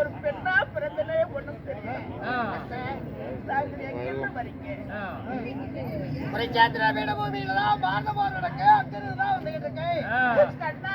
ஒரு பெண்ணா பிறந்தனே ஒண்ணும் தெரியல. வேட பூமியில தான் பாரத போர் நடக்கு அங்கிருந்து தான் வந்துகிட்டு இருக்கேன். கண்ணா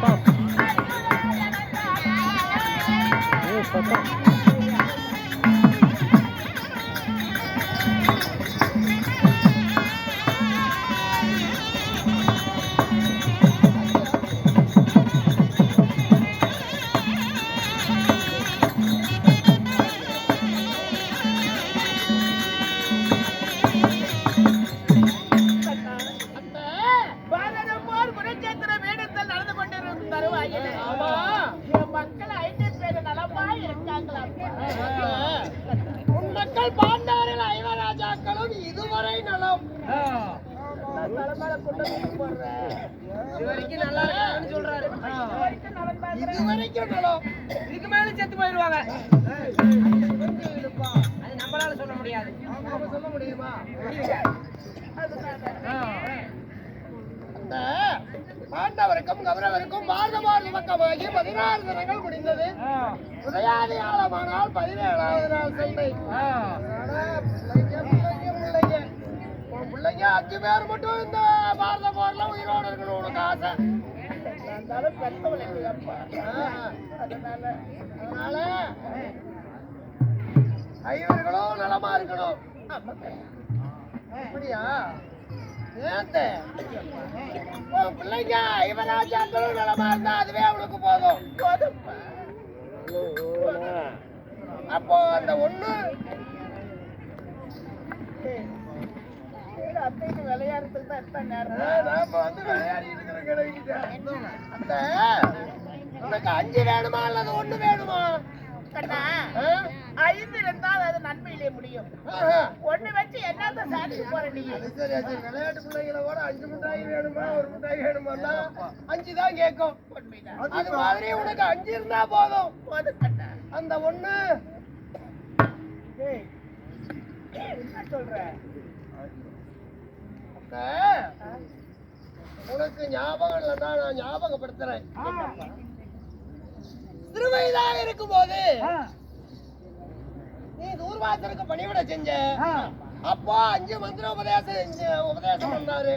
pa நலம் இதுக்கு மேல செத்து போயிருவாங்க. அது நம்மளால சொல்ல முடியாது. சொல்ல முடியுமா? பாண்டவருக்கும் கௌரவருக்கும் பாரத பக்கமாகி பதினாறு தினங்கள் முடிந்தது. உதயாதி காலமானால் பதினேழாவது நாள் சண்டை பிள்ளைங்க அஞ்சு பேர் மட்டும் இந்த பாரத போர்ல உயிரோடு இருக்கணும் உனக்கு ஆசை. இருந்தாலும் பெத்தவள் இல்லையப்பா. ஆ, அதனால அதனால ஐவர்களும் நலமா இருக்கணும். அப்படியா? பிள்ளைங்க ஐவராஜாக்களும் நலமா இருந்தா அதுவே அவனுக்கு போதும். போதும்ப்பா. அப்போ அந்த ஒண்ணு விளையாடுறதுக்கு தான் எத்தனை நேரம் நாம வந்து விளையாடிட்டு இருக்கிற கிடைக்கிட்ட. அந்த உனக்கு அஞ்சு வேணுமா அல்லது ஒண்ணு வேணுமா? கண்ணா? ஐந்து இருந்தால் அது நன்மையிலே முடியும். ஒண்ணு வச்சு என்னத்த சாதிக்க போற நீ? சரி விளையாட்டு பிள்ளைங்கள கூட அஞ்சு மிட்டாய் வேணுமா ஒரு மிட்டாய் வேணுமான்னா அஞ்சு தான் கேட்கும். அது மாதிரி உனக்கு அஞ்சு இருந்தா போதும். போதும் கண்ணா. அந்த ஒண்ணு. என்ன சொல்ற? உனக்கு ஞாபகம் இல்லைன்னா நான் ஞாபகப்படுத்துறேன். திருவயதாக இருக்கும் போது நீ தூர்வாசருக்கு பணிவிட செஞ்ச. அப்போ அஞ்சு மந்திர உபதேசம் உபதேசம் பண்ணாரு.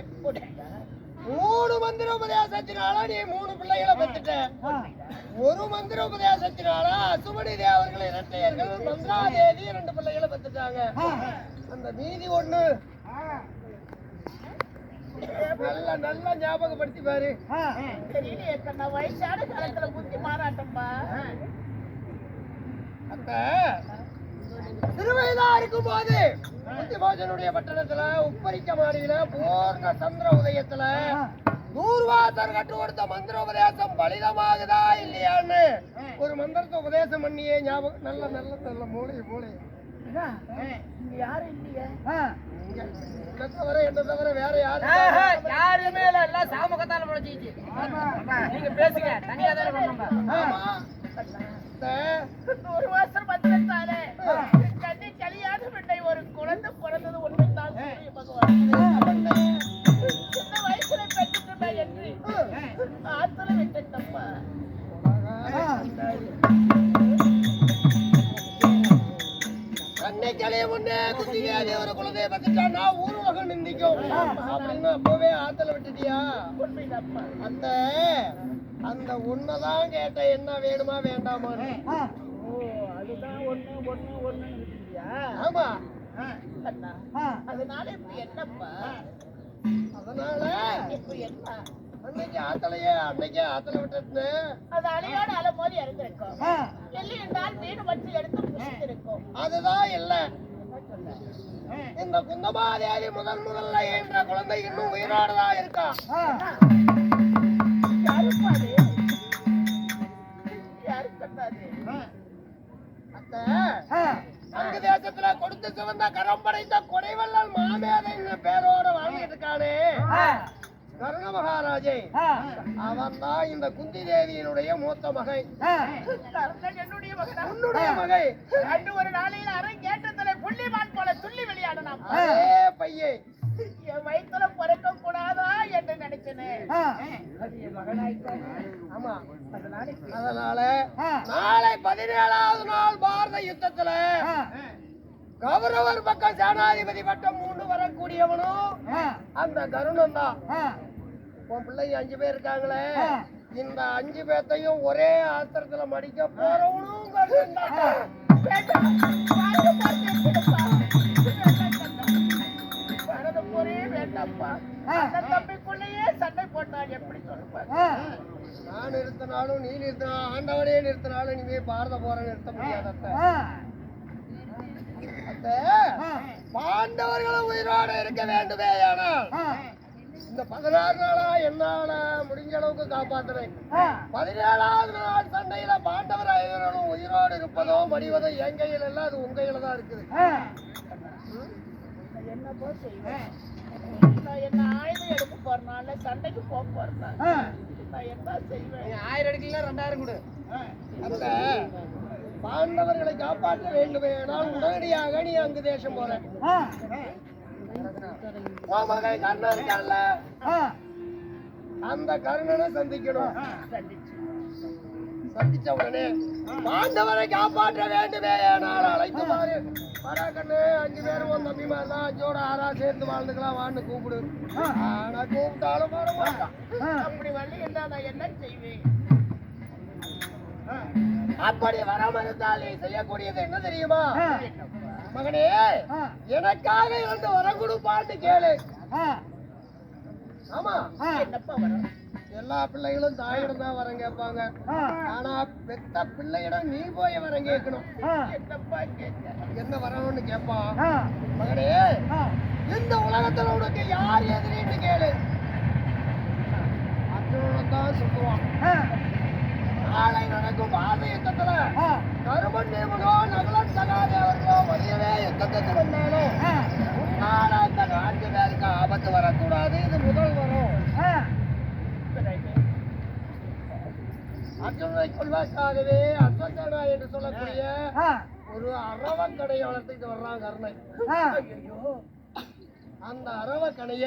மூணு மந்திர உபதேசத்தினால நீ மூணு பிள்ளைகளை பெற்றுட்ட. ஒரு மந்திர உபதேசத்தினால அசுமணி தேவர்கள் இரட்டையர்கள் மந்திராதேவி ரெண்டு பிள்ளைகளை பெற்றுட்டாங்க. அந்த மீதி ஒண்ணு நல்ல நல்ல ஞாபகப்படுத்தி பாரு. தெரியலையே கண்ணா வயசான காலத்துல புத்தி மாறாட்டம்பா. அந்த திருவயதா இருக்கும் போது புத்திபோஜனுடைய பட்டணத்துல உப்பரிக்க மாடியில பூர்ண சந்திர உதயத்துல நூறுவாசர் கட்டு கொடுத்த மந்திர உபதேசம் பலிதமாகுதா இல்லையான்னு ஒரு மந்திரத்தை உபதேசம் பண்ணியே ஞாபகம் நல்ல நல்ல நல்ல மூளை மூளை. இங்க யாரும் இல்லையே இங்க என்ன தவிர என்ன தவிர வேற யாரும் யாருமே இல்ல. எல்லாம் சாமகத்தால முளைச்சிச்சு நீங்க பேசுங்க. தனியா தானே பண்ணோம் கண்ணைக்கலைய முன்னே குத்தியாதி ஒரு குழந்தைய பத்துட்டான்னா ஊர் நிந்திக்கும் அப்படின்னு அப்பவே ஆத்தல விட்டுட்டியா? அந்த அந்த உண்மைதான் கேட்ட என்ன வேணுமா வேண்டாமான்னு ஓ அதுதான் ஒண்ணு ஒண்ணு ஒண்ணு ஆமா. அதனால இப்ப என்னப்பா? அதனால இப்ப என்ன அன்னைக்கு ஆத்தலையே அன்னைக்கே ஆத்தல விட்டுட்டு அது அலையோட அலை மோதி இறந்திருக்கும் இல்லை என்றால் மீன் வச்சு எடுத்து புசித்திருக்கும். அதுதான் இல்ல. இந்த குந்தமாதேவி முதல் முதல்ல என்ற குழந்தை இன்னும் உயிரோடதான் இருக்கா? அங்கு தேசத்துல கொடுத்து சிவந்த கரம் படைத்த கொடைவள்ளல் மாமேதைன்னு பேரோட வாழ்ந்துட்டு இருக்கானே. கருண மகாராஜே அவன் தான் இந்த குந்தி தேவியினுடைய மூத்த மகை என்னுடைய மகனா? உன்னுடைய மகை அன்று ஒரு நாளையில் அரை கேட்டதிலே புள்ளிமான் போல துள்ளி விளையாடலாம். அதே பையே. என் வயிற்றுல பிறக்க கூடாதா என்று நினைச்சனே. ஆமா. அதனால நாளை பதினேழாவது நாள் பாரத யுத்தத்துல கௌரவர் பக்கம் சேனாதிபதி பட்டம் மூண்டு வரக்கூடியவனும் அந்த கருணன் தான். உன் பிள்ளைங்க அஞ்சு பேர் இருக்காங்களே. இந்த அஞ்சு பேர்த்தையும் ஒரே ஆத்திரத்துல மடிக்க போறவனும் சண்டை போட்டால் எப்படி சொல்லுப்பாங்க நான் நிறுத்தினாலும் நீ நிறுத்தினாலும் ஆண்டவனே நிறுத்தினாலும் நீ பாரத போற நிறுத்த முடியாத பாண்டவர்களும் உயிரோடு இருக்க வேண்டுமே ஆனால் இந்த பதினாறு நாளா என்னால முடிஞ்ச அளவுக்கு காப்பாத்துறேன். பதினேழாவது நாள் சண்டையில பாண்டவர் உயிரோடு இருப்பதோ மடிவதோ என் கையில இல்ல அது உங்க கையில தான் இருக்குது. என்னப்பா செய்வேன்? நான் என்ன ஆயுதம் எடுக்க போறனால சண்டைக்கு போக போறேன்? நான் என்ன செய்வேன்? ஆயிரம் எடுக்கல ரெண்டாயிரம் கொடு. அந்த பாண்டவர்களை காப்பாற்ற வேண்டுமே ஆனால் உடனடியாக நீ அங்கு தேசம் போற. மகன் கண்ணன் இருக்கான்ல. அந்த கர்ணனை சந்திக்கணும். சந்திச்சு உடனே பாண்டவரை காப்பாற்ற வேண்டுமே நான் அழைத்து வரா கண்ணு அஞ்சு பேரும் உன் தம்பி மாதிரிலாம் அஞ்சோட ஆறா சேர்ந்து வாழ்ந்துக்கலாம் வான்னு கூப்பிடு. ஆனா கூப்பிட்டாலும் வர மாட்டான். அப்படி வந்து என்ன நான் என்ன செய்வேன்? அப்படி வராம இருந்தால் செய்யக்கூடியது என்ன தெரியுமா? மகனே எனக்காக இருந்து வர கொடுப்பான்னு கேளு. ஆமா? என்னப்பா வரும்? எல்லா பிள்ளைகளும் தாயிடம் தான் வரம் கேட்பாங்க. ஆனா பெத்த பிள்ளையிடம் நீ போய் வரம் கேட்கணும். என்னப்பா கேட்க? என்ன வரணும்னு கேட்பான் மகனே இந்த உலகத்துல உனக்கு யார் எதிரின்னு கேளு. அர்ஜுனன் தான் சொல்லுவான் நாளை நடக்கும் பாத யுத்தத்துல கருமன் நேமனோ நகலன் வரக்கூடாது இது முதல் வரும். அர்ஜுனனை கொள்வதற்காகவே அஸ்வத்தானா என்று சொல்லக்கூடிய ஒரு அரவக்கடையை வளர்த்துட்டு வர்றான் கருணை அந்த அரவக்கணைய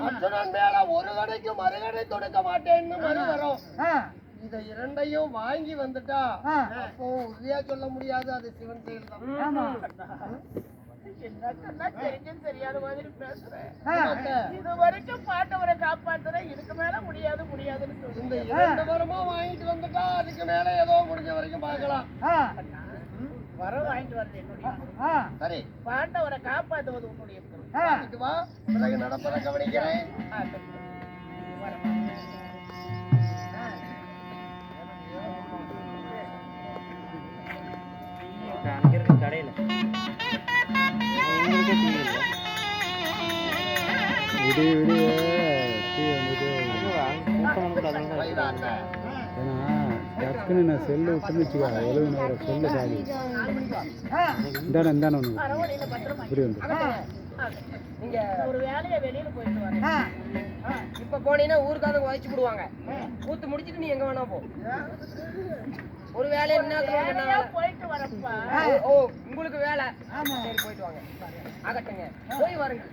அர்ஜுனன் மேல ஒரு கடைக்கு மறுகடை தொடுக்க மாட்டேன்னு மறு வரும். இத இரண்டையும் வாங்கி வந்துட்டா அப்போ உறுதியா சொல்ல முடியாது அது சிவன் செயல் தான். என்னக்கா தெரிஞ்சும் தெரியாத மாதிரி பேசுறேன். இது வரைக்கும் பாட்டவரை காப்பாத்துறேன். இதுக்கு மேல முடியாது முடியாதுன்னு இந்த சொல்லுங்க இரண்டு வரமும் வாங்கிட்டு வந்துட்டா அதுக்கு மேல ஏதோ முடிஞ்ச வரைக்கும் பார்க்கலாம். வர வாங்கிட்டு வரது என்னுடைய சரி. பாண்டவரை காப்பாத்துவது உன்னுடைய வா. நடப்பதை கவனிக்கிறேன். சரி. டீ வந்துட்டு. ஏன்னா டக்குன்னு நான் செல்லு விட்டுன்னு வச்சுக்கோ எழுபது நேரம் செல்லு காலி இந்தானே இந்தானே ஒன்று இப்படி வந்து நீங்க ஒரு வேலையை வெளியில போயிட்டு வரேன் இப்ப போனீங்கன்னா ஊருக்காரங்க உதைச்சு விடுவாங்க. கூத்து முடிச்சிட்டு நீ எங்க வேணா போ. ஒரு வேலையை என்ன போயிட்டு வரப்பா. ஓ உங்களுக்கு வேலை. சரி போயிட்டு வாங்க. ஆகட்டுங்க போய் வரங்க.